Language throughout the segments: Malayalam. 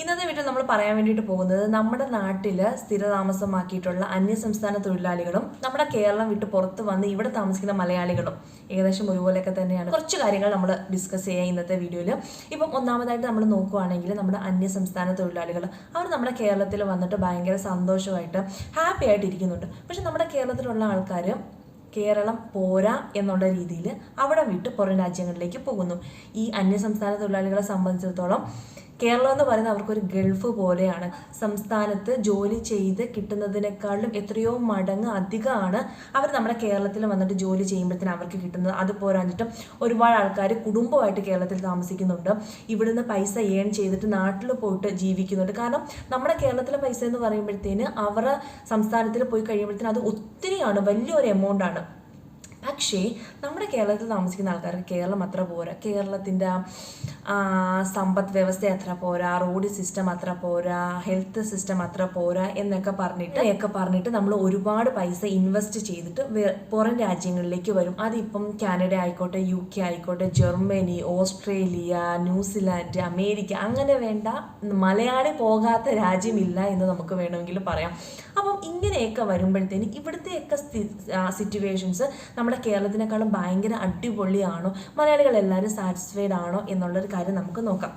ഇന്നത്തെ വീട്ടിൽ നമ്മൾ പറയാൻ വേണ്ടിയിട്ട് പോകുന്നത് നമ്മുടെ നാട്ടിൽ സ്ഥിരതാമസമാക്കിയിട്ടുള്ള അന്യസംസ്ഥാന തൊഴിലാളികളും നമ്മുടെ കേരളം വിട്ട് പുറത്ത് വന്ന് ഇവിടെ താമസിക്കുന്ന മലയാളികളും ഏകദേശം ഒരുപോലെയൊക്കെ തന്നെയാണ്. കുറച്ച് കാര്യങ്ങൾ നമ്മൾ ഡിസ്കസ് ചെയ്യുക ഇന്നത്തെ വീഡിയോയിൽ ഇപ്പം ഒന്നാമതായിട്ട് നമ്മൾ നോക്കുവാണെങ്കിൽ നമ്മുടെ അന്യസംസ്ഥാന തൊഴിലാളികൾ അവർ നമ്മുടെ കേരളത്തിൽ വന്നിട്ട് ഭയങ്കര സന്തോഷമായിട്ട് ഹാപ്പി ആയിട്ട് ഇരിക്കുന്നുണ്ട്. പക്ഷെ നമ്മുടെ കേരളത്തിലുള്ള ആൾക്കാർ കേരളം പോരാ എന്നുള്ള രീതിയിൽ അവിടെ വിട്ട് പുറം രാജ്യങ്ങളിലേക്ക് പോകുന്നു. ഈ അന്യസംസ്ഥാന തൊഴിലാളികളെ സംബന്ധിച്ചിടത്തോളം കേരളം എന്ന് പറയുന്നത് അവർക്കൊരു ഗൾഫ് പോലെയാണ്. സംസ്ഥാനത്ത് ജോലി ചെയ്ത് കിട്ടുന്നതിനേക്കാളും എത്രയോ മടങ്ങ് അധികമാണ് അവർ നമ്മുടെ കേരളത്തിൽ വന്നിട്ട് ജോലി ചെയ്യുമ്പോഴത്തേന് അവർക്ക് കിട്ടുന്നത്. അത് പോരാഞ്ഞിട്ടും ഒരുപാട് ആൾക്കാർ കുടുംബമായിട്ട് കേരളത്തിൽ താമസിക്കുന്നുണ്ട്. ഇവിടുന്ന് പൈസ ഏൺ ചെയ്തിട്ട് നാട്ടിൽ പോയിട്ട് ജീവിക്കുന്നുണ്ട്. കാരണം നമ്മുടെ കേരളത്തിലെ പൈസ എന്ന് പറയുമ്പോഴത്തേന് അവരുടെ സംസ്ഥാനത്തിൽ പോയി കഴിയുമ്പോഴത്തേന് അത് ഒത്തിരിയാണ് വലിയൊരു എമൗണ്ട് ആണ്. പക്ഷേ നമ്മുടെ കേരളത്തിൽ താമസിക്കുന്ന ആൾക്കാർക്ക് കേരളം അത്ര പോരാ. കേരളത്തിന്റെ സമ്പദ് വ്യവസ്ഥ അത്ര പോരാ റോഡ് സിസ്റ്റം അത്ര പോരാ ഹെൽത്ത് സിസ്റ്റം അത്ര പോരാ എന്നൊക്കെ പറഞ്ഞിട്ട് ഒക്കെ പറഞ്ഞിട്ട് നമ്മൾ ഒരുപാട് പൈസ ഇൻവെസ്റ്റ് ചെയ്തിട്ട് പുറം രാജ്യങ്ങളിലേക്ക് വരും. അതിപ്പം കാനഡ ആയിക്കോട്ടെ യു കെ ആയിക്കോട്ടെ Germany Australia New Zealand America അങ്ങനെ വേണ്ട മലയാളി പോകാത്ത രാജ്യമില്ല എന്ന് നമുക്ക് വേണമെങ്കിൽ പറയാം. അപ്പം ഇങ്ങനെയൊക്കെ വരുമ്പോഴത്തേന് ഇവിടുത്തെയൊക്കെ സിറ്റുവേഷൻസ് നമ്മുടെ കേരളത്തിനേക്കാളും ഭയങ്കര അടിപൊളിയാണോ? മലയാളികൾ എല്ലാവരും സാറ്റിസ്ഫൈഡ് ആണോ? എന്നുള്ളൊരു കാര്യം നമുക്ക് നോക്കാം.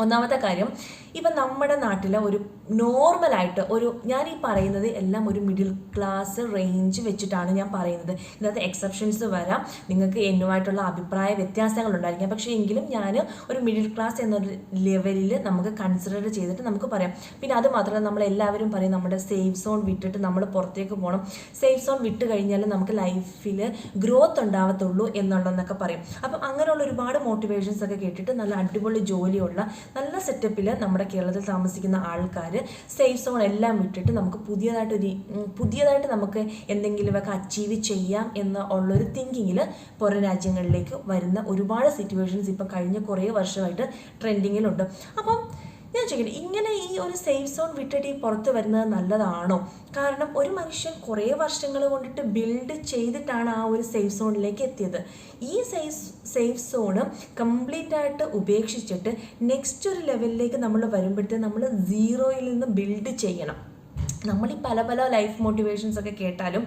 ഒന്നാമത്തെ കാര്യം ഇപ്പം നമ്മുടെ നാട്ടിലെ ഒരു നോർമലായിട്ട് ഒരു ഞാൻ ഈ പറയുന്നത് എല്ലാം ഒരു മിഡിൽ ക്ലാസ് റേഞ്ച് വെച്ചിട്ടാണ് ഞാൻ പറയുന്നത്. ഇതിനകത്ത് എക്സെപ്ഷൻസ് വരാം. നിങ്ങൾക്ക് എന്നുമായിട്ടുള്ള അഭിപ്രായ വ്യത്യാസങ്ങൾ ഉണ്ടായിരിക്കാം പക്ഷേ എങ്കിലും ഞാൻ ഒരു മിഡിൽ ക്ലാസ് എന്നൊരു ലെവലിൽ നമുക്ക് കൺസിഡർ ചെയ്തിട്ട് നമുക്ക് പറയാം. പിന്നെ അത് മാത്രമല്ല നമ്മൾ എല്ലാവരും പറയും നമ്മുടെ സേഫ് സോൺ വിട്ടിട്ട് നമ്മൾ പുറത്തേക്ക് പോകണം സേഫ് സോൺ വിട്ട് കഴിഞ്ഞാൽ നമുക്ക് ലൈഫിൽ ഗ്രോത്ത് ഉണ്ടാവത്തുള്ളൂ എന്നുള്ളതെന്നൊക്കെ പറയും. അപ്പം അങ്ങനെയുള്ള ഒരുപാട് മോട്ടിവേഷൻസ് ഒക്കെ കേട്ടിട്ട് നല്ല അടിപൊളി ജോലിയുള്ള നല്ല സെറ്റപ്പിൽ നമ്മുടെ കേരളത്തിൽ താമസിക്കുന്ന ആൾക്കാർ സേഫ് സോൺ എല്ലാം വിട്ടിട്ട് നമുക്ക് പുതിയതായിട്ട് ഒരു പുതിയതായിട്ട് നമുക്ക് എന്തെങ്കിലുമൊക്കെ അച്ചീവ് ചെയ്യാം എന്ന് ഉള്ളൊരു തിങ്കിങ്ങിൽ പുറം രാജ്യങ്ങളിലേക്ക് വരുന്ന ഒരുപാട് സിറ്റുവേഷൻസ് ഇപ്പം കഴിഞ്ഞ കുറേ വർഷമായിട്ട് ട്രെൻഡിങ്ങിലുണ്ട് അപ്പം ഞാൻ ചോദിക്കട്ടെ ഇങ്ങനെ ഈ ഒരു സേഫ് സോൺ വിട്ടിട്ട് ഈ പുറത്ത് വരുന്നത് നല്ലതാണോ? കാരണം ഒരു മനുഷ്യൻ കുറേ വർഷങ്ങൾ കൊണ്ടിട്ട് ബിൽഡ് ചെയ്തിട്ടാണ് ആ ഒരു സേഫ് സോണിലേക്ക് എത്തിയത്. ഈ സേഫ് സേഫ് സോണ് കംപ്ലീറ്റ് ആയിട്ട് ഉപേക്ഷിച്ചിട്ട് നെക്സ്റ്റ് ഒരു ലെവലിലേക്ക് നമ്മൾ വരുമ്പോഴത്തേക്ക് നമ്മൾ സീറോയിൽ നിന്ന് ബിൽഡ് ചെയ്യണം. നമ്മൾ ഈ പല പല ലൈഫ് മോട്ടിവേഷൻസ് ഒക്കെ കേട്ടാലും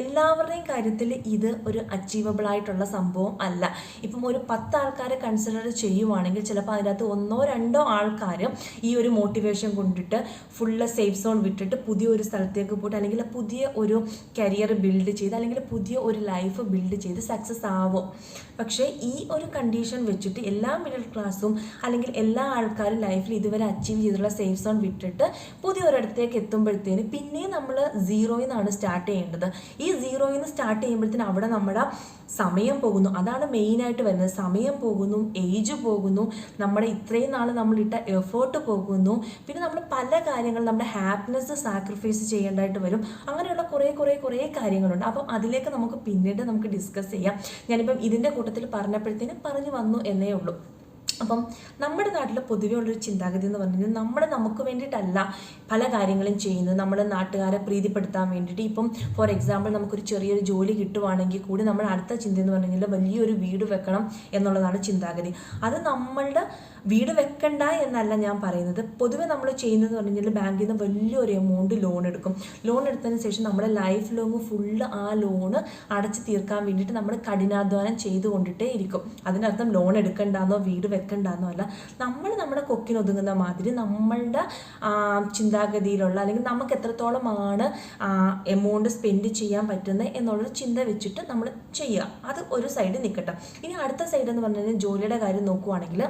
എല്ലാവരുടെയും കാര്യത്തിൽ ഇത് ഒരു അച്ചീവബിൾ ആയിട്ടുള്ള സംഭവം അല്ല. ഇപ്പം ഒരു പത്ത് ആൾക്കാരെ കൺസിഡർ ചെയ്യുവാണെങ്കിൽ ചിലപ്പോൾ അതിനകത്ത് ഒന്നോ രണ്ടോ ആൾക്കാർ ഈ ഒരു മോട്ടിവേഷൻ കൊണ്ടിട്ട് ഫുള്ള് സേഫ് സോൺ വിട്ടിട്ട് പുതിയ ഒരു സ്ഥലത്തേക്ക് പോയിട്ട് അല്ലെങ്കിൽ പുതിയ ഒരു കരിയർ ബിൽഡ് ചെയ്ത് അല്ലെങ്കിൽ പുതിയ ഒരു ലൈഫ് ബിൽഡ് ചെയ്ത് സക്സസ് ആവും. പക്ഷേ ഈ ഒരു കണ്ടീഷൻ വെച്ചിട്ട് എല്ലാ മിഡിൽ ക്ലാസ്സും അല്ലെങ്കിൽ എല്ലാ ആൾക്കാരും ലൈഫിൽ ഇതുവരെ അച്ചീവ് ചെയ്തിട്ടുള്ള സേഫ് സോൺ വിട്ടിട്ട് പുതിയ ഒരിടത്തേക്ക് എത്തുമ്പോഴത്തേന് പിന്നെയും നമ്മൾ സീറോയിൽ നിന്നാണ് സ്റ്റാർട്ട് ചെയ്യേണ്ടത്. ഈ സീറോയിൽ നിന്ന് സ്റ്റാർട്ട് ചെയ്യുമ്പോഴത്തേന് അവിടെ നമ്മുടെ സമയം പോകുന്നു. അതാണ് മെയിനായിട്ട് വരുന്നത്. സമയം പോകുന്നു ഏജ് പോകുന്നു നമ്മുടെ ഇത്രയും നാൾ നമ്മളിട്ട എഫേർട്ട് പോകുന്നു. പിന്നെ നമ്മൾ പല കാര്യങ്ങൾ നമ്മുടെ ഹാപ്പിനെസ് സാക്രിഫൈസ് ചെയ്യേണ്ടതായിട്ട് വരും. അങ്ങനെയുള്ള കുറേ കുറേ കുറേ കാര്യങ്ങളുണ്ട്. അപ്പം അതിലേക്ക് നമുക്ക് പിന്നീട് നമുക്ക് ഡിസ്കസ് ചെയ്യാം. ഞാനിപ്പം ഇതിന്റെ കൂട്ടത്തിൽ പറഞ്ഞപ്പോഴത്തേനും പറഞ്ഞു വന്നു എന്നേ ഉള്ളൂ. അപ്പം നമ്മുടെ നാട്ടിലെ പൊതുവെ ഉള്ളൊരു ചിന്താഗതി എന്ന് പറഞ്ഞു കഴിഞ്ഞാൽ നമ്മൾ നമുക്ക് വേണ്ടിയിട്ടല്ല പല കാര്യങ്ങളും ചെയ്യുന്നത്. നമ്മൾ നാട്ടുകാരെ പ്രീതിപ്പെടുത്താൻ വേണ്ടിയിട്ട് ഇപ്പം ഫോർ എക്സാമ്പിൾ നമുക്കൊരു ചെറിയൊരു ജോലി കിട്ടുവാണെങ്കിൽ കൂടി നമ്മൾ അടുത്ത ചിന്ത എന്ന് പറഞ്ഞാൽ വലിയൊരു വീട് വെക്കണം എന്നുള്ളതാണ് ചിന്താഗതി. അത് നമ്മളുടെ വീട് വെക്കണ്ട എന്നല്ല ഞാൻ പറയുന്നത്. പൊതുവെ നമ്മൾ ചെയ്യുന്നത് പറഞ്ഞു കഴിഞ്ഞാൽ ബാങ്കിൽ നിന്ന് വലിയൊരു എമൗണ്ട് ലോൺ എടുക്കും. ലോൺ എടുത്തതിന് ശേഷം നമ്മുടെ ലൈഫ് ലോങ് ഫുള്ള് ആ ലോണ് അടച്ചു തീർക്കാൻ വേണ്ടിയിട്ട് നമ്മൾ കഠിനാധ്വാനം ചെയ്തുകൊണ്ടിട്ടേ ഇരിക്കും. അതിനർത്ഥം ലോൺ എടുക്കണ്ടെന്നോ വീട് വെക്കണ്ടെന്നോ അല്ല നമ്മൾ നമ്മുടെ കൊക്കിനൊതുങ്ങുന്ന മാതിരി നമ്മളുടെ ചിന്താഗതിയിലുള്ള അല്ലെങ്കിൽ നമുക്ക് എത്രത്തോളമാണ് എമൗണ്ട് സ്പെൻഡ് ചെയ്യാൻ പറ്റുന്നത് എന്നുള്ളൊരു ചിന്ത വെച്ചിട്ട് നമ്മൾ ചെയ്യുക. അത് ഒരു സൈഡ് നിൽക്കട്ടെ ഇനി അടുത്ത സൈഡ് എന്ന് പറഞ്ഞു കഴിഞ്ഞാൽ ജോലിയുടെ കാര്യം നോക്കുവാണെങ്കിൽ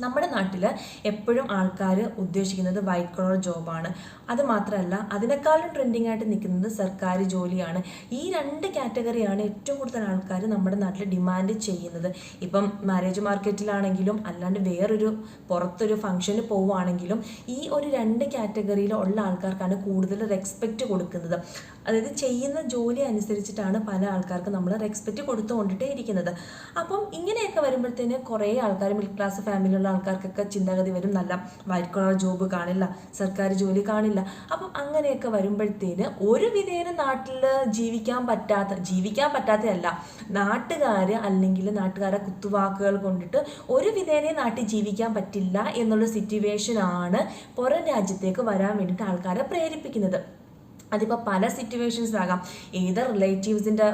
നമ്മുടെ നാട്ടിൽ എപ്പോഴും ആൾക്കാർ ഉദ്ദേശിക്കുന്നത് വൈറ്റ് കളർ ജോബാണ് അത് മാത്രമല്ല അതിനേക്കാളും ട്രെൻഡിങ് ആയിട്ട് നിൽക്കുന്നത് സർക്കാർ ജോലിയാണ്. ഈ രണ്ട് കാറ്റഗറിയാണ് ഏറ്റവും കൂടുതൽ ആൾക്കാർ നമ്മുടെ നാട്ടിൽ ഡിമാൻഡ് ചെയ്യുന്നത്. ഇപ്പം മാരേജ് മാർക്കറ്റിലാണെങ്കിലും അല്ലാണ്ട് വേറൊരു പുറത്തൊരു ഫംഗ്ഷന് പോവുകയാണെങ്കിലും ഈ ഒരു രണ്ട് കാറ്റഗറിയിൽ ഉള്ള ആൾക്കാർക്കാണ് കൂടുതൽ റെസ്പെക്റ്റ് കൊടുക്കുന്നത്. അതായത് ചെയ്യുന്ന ജോലി അനുസരിച്ചിട്ടാണ് പല ആൾക്കാർക്ക് നമ്മൾ റെസ്പെക്റ്റ് കൊടുത്തുകൊണ്ടിട്ടേ ഇരിക്കുന്നത്. അപ്പം ഇങ്ങനെയൊക്കെ വരുമ്പോഴത്തേന് കുറേ ആൾക്കാർ മിഡിൽ ക്ലാസ് ഫാമിലിയുള്ള നാട്ടിലുള്ള ആൾക്കാർക്കൊക്കെ ചിന്താഗതി വരും. നല്ല വൈറ്റ് കളർ ജോബ് കാണില്ല സർക്കാർ ജോലി കാണില്ല. അപ്പം അങ്ങനെയൊക്കെ വരുമ്പോഴത്തേന് ഒരു വിധേന നാട്ടിൽ ജീവിക്കാൻ പറ്റാത്ത ജീവിക്കാൻ പറ്റാത്തതല്ല നാട്ടുകാർ അല്ലെങ്കിൽ നാട്ടുകാരെ കുത്തുവാക്കുകൾ കൊണ്ടിട്ട് ഒരു വിധേനെ നാട്ടിൽ ജീവിക്കാൻ പറ്റില്ല എന്നുള്ള സിറ്റുവേഷൻ ആണ് പുറം രാജ്യത്തേക്ക് വരാൻ വേണ്ടിയിട്ട് ആൾക്കാരെ പ്രേരിപ്പിക്കുന്നത്. അതിപ്പോൾ പല സിറ്റുവേഷൻസ് സിറ്റുവേഷൻസിലാകാം ഏത് റിലേറ്റീവ്സിന്റെ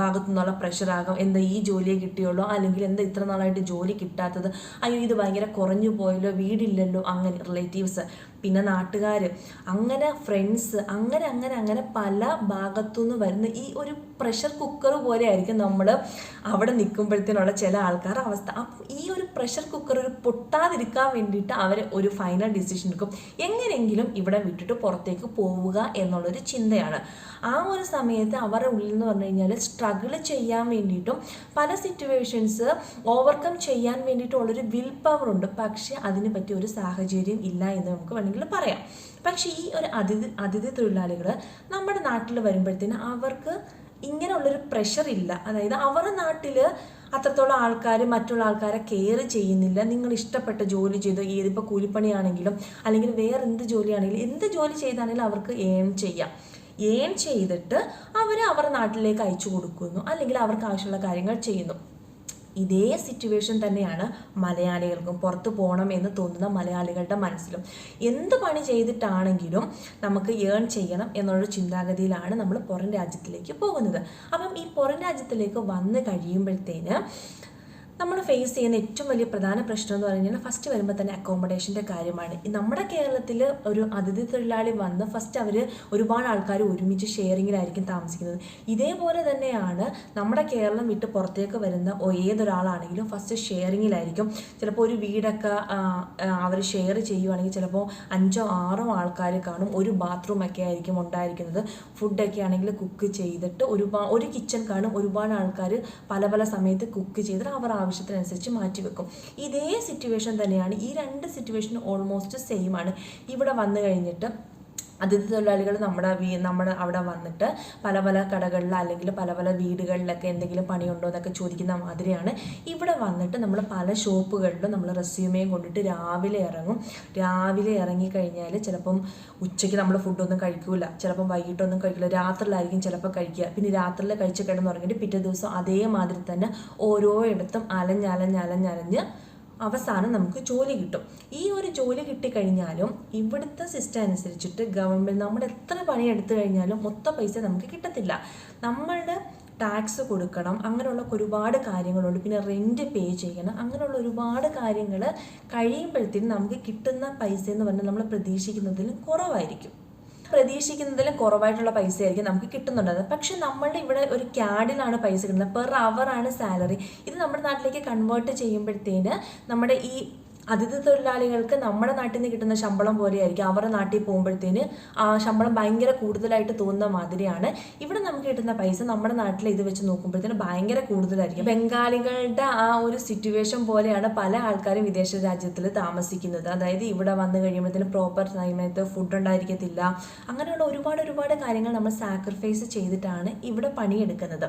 ഭാഗത്തു നിന്നുള്ള പ്രഷറാകാം എന്താ ഈ ജോലിയെ കിട്ടിയുള്ളൂ അല്ലെങ്കിൽ എന്താ ഇത്ര നാളായിട്ട് ജോലി കിട്ടാത്തത് അയ്യോ ഇത് ഭയങ്കര കുറഞ്ഞു പോയല്ലോ വീടില്ലല്ലോ അങ്ങനെ റിലേറ്റീവ്സ് പിന്നെ നാട്ടുകാർ അങ്ങനെ ഫ്രണ്ട്സ് അങ്ങനെ അങ്ങനെ അങ്ങനെ പല ഭാഗത്തുനിന്ന് വരുന്ന ഈ ഒരു പ്രഷർ കുക്കർ പോലെ ആയിരിക്കും നമ്മൾ അവിടെ നിൽക്കുമ്പോഴത്തേനുള്ള ചില ആൾക്കാരുടെ അവസ്ഥ. അപ്പം ഈ ഒരു പ്രഷർ കുക്കർ ഒരു പൊട്ടാതിരിക്കാൻ വേണ്ടിയിട്ട് അവർ ഒരു ഫൈനൽ ഡിസിഷൻ എടുക്കും. എങ്ങനെയെങ്കിലും ഇവിടെ വിട്ടിട്ട് പുറത്തേക്ക് പോവുക എന്നുള്ളൊരു ചിന്തയാണ്. ആ ഒരു സമയത്ത് അവരുടെ ഉള്ളിൽ എന്ന് പറഞ്ഞു കഴിഞ്ഞാൽ സ്ട്രഗിൾ ചെയ്യാൻ വേണ്ടിയിട്ടും പല സിറ്റുവേഷൻസ് ഓവർകം ചെയ്യാൻ വേണ്ടിയിട്ടുള്ളൊരു വിൽ പവർ ഉണ്ട്. പക്ഷേ അതിന് പറ്റിയ ഒരു സാഹചര്യം ഇല്ല എന്ന് നമുക്ക് വേണമെങ്കിൽ പറയാം. പക്ഷേ ഈ ഒരു അതിഥി അതിഥി തൊഴിലാളികൾ നമ്മുടെ നാട്ടിൽ വരുമ്പോഴത്തേന് അവർക്ക് ഇങ്ങനെയുള്ളൊരു പ്രഷർ ഇല്ല. അതായത് അവരുടെ നാട്ടിൽ അത്രത്തോളം ആൾക്കാർ മറ്റുള്ള ആൾക്കാരെ കെയർ ചെയ്യുന്നില്ല. നിങ്ങൾ ഇഷ്ടപ്പെട്ട ജോലി ചെയ്ത് ഏതിപ്പോൾ കൂലിപ്പണിയാണെങ്കിലും അല്ലെങ്കിൽ വേറെ എന്ത് ജോലിയാണെങ്കിലും എന്ത് ജോലി ചെയ്താണെങ്കിലും അവർക്ക് ഏൺ ചെയ്യാം. ഏൺ ചെയ്തിട്ട് അവർ അവരുടെ നാട്ടിലേക്ക് അയച്ചു കൊടുക്കുന്നു. അല്ലെങ്കിൽ അവർക്ക് ആവശ്യമുള്ള കാര്യങ്ങൾ ചെയ്യുന്നു. ഇതേ സിറ്റുവേഷൻ തന്നെയാണ് മലയാളികൾക്കും പുറത്ത് പോകണം എന്ന് തോന്നുന്ന മലയാളികളുടെ മനസ്സിലും. എന്ത് പണി ചെയ്തിട്ടാണെങ്കിലും നമുക്ക് ഏൺ ചെയ്യണം എന്നുള്ള ചിന്താഗതിയിലാണ് നമ്മൾ പുറം രാജ്യത്തിലേക്ക് പോകുന്നത്. അപ്പം ഈ പുറം രാജ്യത്തിലേക്ക് വന്ന് കഴിയുമ്പോഴത്തേന് നമ്മൾ ഫേസ് ചെയ്യുന്ന ഏറ്റവും വലിയ പ്രധാന പ്രശ്നം എന്ന് പറഞ്ഞു കഴിഞ്ഞാൽ ഫസ്റ്റ് വരുമ്പോൾ തന്നെ അക്കോമഡേഷന്റെ കാര്യമാണ്. നമ്മുടെ കേരളത്തിൽ ഒരു അതിഥി തൊഴിലാളി വന്ന് ഫസ്റ്റ് അവർ ഒരുപാട് ആൾക്കാർ ഒരുമിച്ച് ഷെയറിങ്ങിലായിരിക്കും താമസിക്കുന്നത്. ഇതേപോലെ തന്നെയാണ് നമ്മുടെ കേരളം വിട്ട് പുറത്തേക്ക് വരുന്ന ഏതൊരാളാണെങ്കിലും ഫസ്റ്റ് ഷെയറിങ്ങിലായിരിക്കും ചിലപ്പോൾ ഒരു വീടൊക്കെ അവർ ഷെയർ ചെയ്യുവാണെങ്കിൽ ചിലപ്പോൾ അഞ്ചോ ആറോ ആൾക്കാർ കാണും. ഒരു ബാത്റൂമൊക്കെ ആയിരിക്കും ഉണ്ടായിരിക്കുന്നത്. ഫുഡൊക്കെ ആണെങ്കിൽ കുക്ക് ചെയ്തിട്ട് ഒരുപാട് ഒരു കിച്ചൺ കാണും. ഒരുപാട് ആൾക്കാർ പല പല സമയത്ത് കുക്ക് ചെയ്തിട്ട് അവർ ആവശ്യത്തിനനുസരിച്ച് മാറ്റി വെക്കും ഇതേ സിറ്റുവേഷൻ തന്നെയാണ് ഈ രണ്ട് സിറ്റുവേഷനും ഓൾമോസ്റ്റ് സെയിം ആണ്. ഇവിടെ വന്നു കഴിഞ്ഞിട്ട് അതിഥി തൊഴിലാളികൾ നമ്മുടെ വീ നമ്മുടെ അവിടെ വന്നിട്ട് പല പല കടകളിൽ അല്ലെങ്കിൽ പല പല വീടുകളിലൊക്കെ എന്തെങ്കിലും പണിയുണ്ടോ എന്നൊക്കെ ചോദിക്കുന്ന മാതിരിയാണ്. ഇവിടെ വന്നിട്ട് നമ്മൾ പല ഷോപ്പുകളിലും നമ്മൾ റെസ്യൂമേയും കൊണ്ടിട്ട് രാവിലെ ഇറങ്ങും. രാവിലെ ഇറങ്ങിക്കഴിഞ്ഞാൽ ചിലപ്പം ഉച്ചയ്ക്ക് നമ്മൾ ഫുഡൊന്നും കഴിക്കില്ല ചിലപ്പം വൈകിട്ടൊന്നും കഴിക്കില്ല രാത്രിയിലായിരിക്കും ചിലപ്പോൾ കഴിക്കുക. പിന്നെ രാത്രിയിൽ കഴിച്ച് കിടന്നുറങ്ങിയിട്ട് പിറ്റേ ദിവസം അതേമാതിരി തന്നെ ഓരോ ഇടത്തും അലഞ്ഞലഞ്ഞലഞ്ഞലഞ്ഞ് അവസാനം നമുക്ക് ജോലി കിട്ടും. ഈ ഒരു ജോലി കിട്ടിക്കഴിഞ്ഞാലും ഇവിടുത്തെ സിസ്റ്റം അനുസരിച്ചിട്ട് ഗവൺമെന്റ് നമ്മൾ എത്ര പണി എടുത്തു കഴിഞ്ഞാലും മൊത്തം പൈസ നമുക്ക് കിട്ടത്തില്ല. നമ്മളുടെ ടാക്സ് കൊടുക്കണം അങ്ങനെയുള്ള ഒരുപാട് കാര്യങ്ങളുണ്ട്. പിന്നെ റെന്റ് പേ ചെയ്യണം അങ്ങനെയുള്ള ഒരുപാട് കാര്യങ്ങൾ കഴിയുമ്പോഴത്തേനും നമുക്ക് കിട്ടുന്ന പൈസ എന്ന് പറഞ്ഞാൽ നമ്മൾ പ്രതീക്ഷിക്കുന്നതിലും കുറവായിരിക്കും. പ്രതീക്ഷിക്കുന്നതിലും കുറവായിട്ടുള്ള പൈസ ആയിരിക്കും നമുക്ക് കിട്ടുന്നുണ്ടാകുന്നത് പക്ഷെ നമ്മളുടെ ഇവിടെ ഒരു ക്യാഡിലാണ് പൈസ കിട്ടുന്നത്. പെർ ആണ് സാലറി ഇത് നമ്മുടെ നാട്ടിലേക്ക് കൺവേർട്ട് ചെയ്യുമ്പോഴത്തേന് നമ്മുടെ ഈ അതിഥി തൊഴിലാളികൾക്ക് നമ്മുടെ നാട്ടിൽ നിന്ന് കിട്ടുന്ന ശമ്പളം പോലെയായിരിക്കും. അവരുടെ നാട്ടിൽ പോകുമ്പോഴത്തേന് ആ ശമ്പളം ഭയങ്കര കൂടുതലായിട്ട് തോന്നുന്ന മാതിരിയാണ്. ഇവിടെ നമുക്ക് കിട്ടുന്ന പൈസ നമ്മുടെ നാട്ടിൽ ഇത് വെച്ച് നോക്കുമ്പോഴത്തേന് ഭയങ്കര കൂടുതലായിരിക്കും. ബംഗാളികളുടെ ആ ഒരു സിറ്റുവേഷൻ പോലെയാണ് പല ആൾക്കാരും വിദേശ രാജ്യത്തിൽ താമസിക്കുന്നത്. അതായത് ഇവിടെ വന്നു കഴിയുമ്പോഴത്തേന് പ്രോപ്പർ സമയത്ത് ഫുഡ് ഉണ്ടായിരിക്കത്തില്ല. അങ്ങനെയുള്ള ഒരുപാട് ഒരുപാട് കാര്യങ്ങൾ നമ്മൾ സാക്രിഫൈസ് ചെയ്തിട്ടാണ് ഇവിടെ പണിയെടുക്കുന്നത്.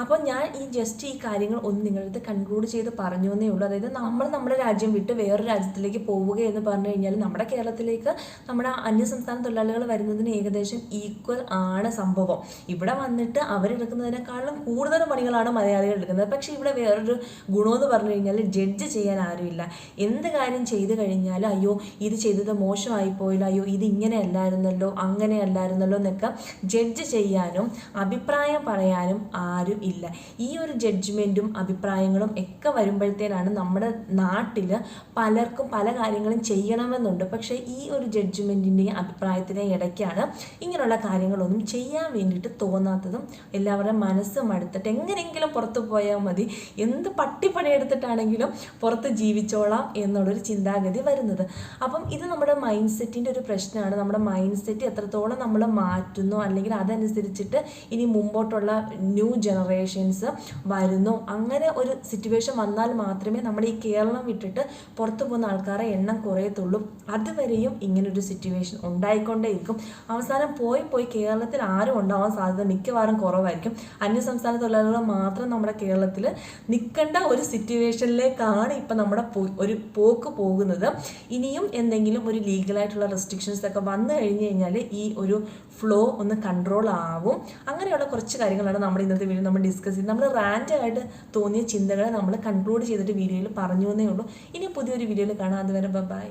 അപ്പോൾ ഞാൻ ഈ ജസ്റ്റ് ഈ കാര്യങ്ങൾ ഒന്ന് നിങ്ങളടുത്ത് കൺക്ലൂഡ് ചെയ്ത് പറഞ്ഞു എന്നേ ഉള്ളൂ. അതായത് നമ്മൾ നമ്മുടെ രാജ്യം വിട്ട് വേറൊരു രാജ്യത്തിലേക്ക് പോവുക എന്ന് പറഞ്ഞു കഴിഞ്ഞാൽ നമ്മുടെ കേരളത്തിലേക്ക് നമ്മുടെ അന്യസംസ്ഥാന തൊഴിലാളികൾ വരുന്നതിന് ഏകദേശം ഈക്വൽ ആണ് സംഭവം. ഇവിടെ വന്നിട്ട് അവരെടുക്കുന്നതിനേക്കാളും കൂടുതൽ പണികളാണ് മലയാളികൾ എടുക്കുന്നത്. പക്ഷേ ഇവിടെ വേറൊരു ഗുണമെന്ന് പറഞ്ഞു കഴിഞ്ഞാൽ ജഡ്ജ് ചെയ്യാൻ ആരുമില്ല. എന്ത് കാര്യം ചെയ്തു കഴിഞ്ഞാൽ അയ്യോ ഇത് ചെയ്തത് മോശമായി പോയില്ല അയ്യോ ഇത് ഇങ്ങനെ അല്ലായിരുന്നല്ലോ അങ്ങനെ അല്ലായിരുന്നല്ലോ എന്നൊക്കെ ജഡ്ജ് ചെയ്യാനും അഭിപ്രായം പറയാനും ആരും ഇല്ല. ഈ ഒരു ജഡ്ജ്മെന്റും അഭിപ്രായങ്ങളും ഒക്കെ വരുമ്പോഴത്തേനാണ് നമ്മുടെ നാട്ടിൽ പലർക്കും പല കാര്യങ്ങളും ചെയ്യണമെന്നുണ്ട്. പക്ഷേ ഈ ഒരു ജഡ്ജ്മെന്റിന്റെയും അഭിപ്രായത്തിന്റെയും ഇടയ്ക്കാണ് ഇങ്ങനെയുള്ള കാര്യങ്ങളൊന്നും ചെയ്യാൻ വേണ്ടിയിട്ട് തോന്നാത്തതും എല്ലാവരുടെ മനസ്സും മടുത്തിട്ട് എങ്ങനെയെങ്കിലും പുറത്ത് പോയാൽ മതി എന്ത് പട്ടിപ്പണിയെടുത്തിട്ടാണെങ്കിലും പുറത്ത് ജീവിച്ചോളാം എന്നുള്ളൊരു ചിന്താഗതി വരുന്നത്. അപ്പം ഇത് നമ്മുടെ മൈൻഡ് സെറ്റിന്റെ ഒരു പ്രശ്നമാണ്. നമ്മുടെ മൈൻഡ് സെറ്റ് എത്രത്തോളം നമ്മൾ മാറ്റുന്നു അല്ലെങ്കിൽ അതനുസരിച്ചിട്ട് ഇനി മുമ്പോട്ടുള്ള ന്യൂ ജനറേഷൻസ് വരുന്നു. അങ്ങനെ ഒരു സിറ്റുവേഷൻ വന്നാൽ മാത്രമേ നമ്മൾ ഈ കേരളം വിട്ടിട്ട് പുറത്തു പോകുന്ന ആൾക്കാരെ എണ്ണം കുറയത്തുള്ളൂ. അതുവരെയും ഇങ്ങനൊരു സിറ്റുവേഷൻ ഉണ്ടായിക്കൊണ്ടേയിരിക്കും. അവസാനം പോയി പോയി കേരളത്തിൽ ആരും ഉണ്ടാവാൻ സാധ്യത മിക്കവാറും കുറവായിരിക്കും. അന്യസംസ്ഥാന തൊഴിലാളികൾ മാത്രം നമ്മുടെ കേരളത്തിൽ നിൽക്കേണ്ട ഒരു സിറ്റുവേഷനിലേക്കാണ് ഇപ്പം നമ്മുടെ ഒരു പോക്ക് പോകുന്നത്. ഇനിയും എന്തെങ്കിലും ഒരു ലീഗലായിട്ടുള്ള റെസ്ട്രിക്ഷൻസ് ഒക്കെ വന്നു കഴിഞ്ഞു കഴിഞ്ഞാൽ ഈ ഒരു ഫ്ലോ ഒന്ന് കൺട്രോൾ ആവും. അങ്ങനെയുള്ള കുറച്ച് കാര്യങ്ങളാണ് നമ്മൾ ഇന്നത്തെ വീഡിയോ നമ്മൾ ഡിസ്കസ് ചെയ്ത് നമ്മൾ റാൻഡായിട്ട് തോന്നിയ ചിന്തകളെ നമ്മൾ കൺക്ലൂഡ് ചെയ്തിട്ട് വീഡിയോയിൽ പറഞ്ഞു എന്നേ ഉള്ളൂ. ഇനി പുതിയൊരു വീഡിയോയിൽ കാണാം. അതുവരെ ബൈ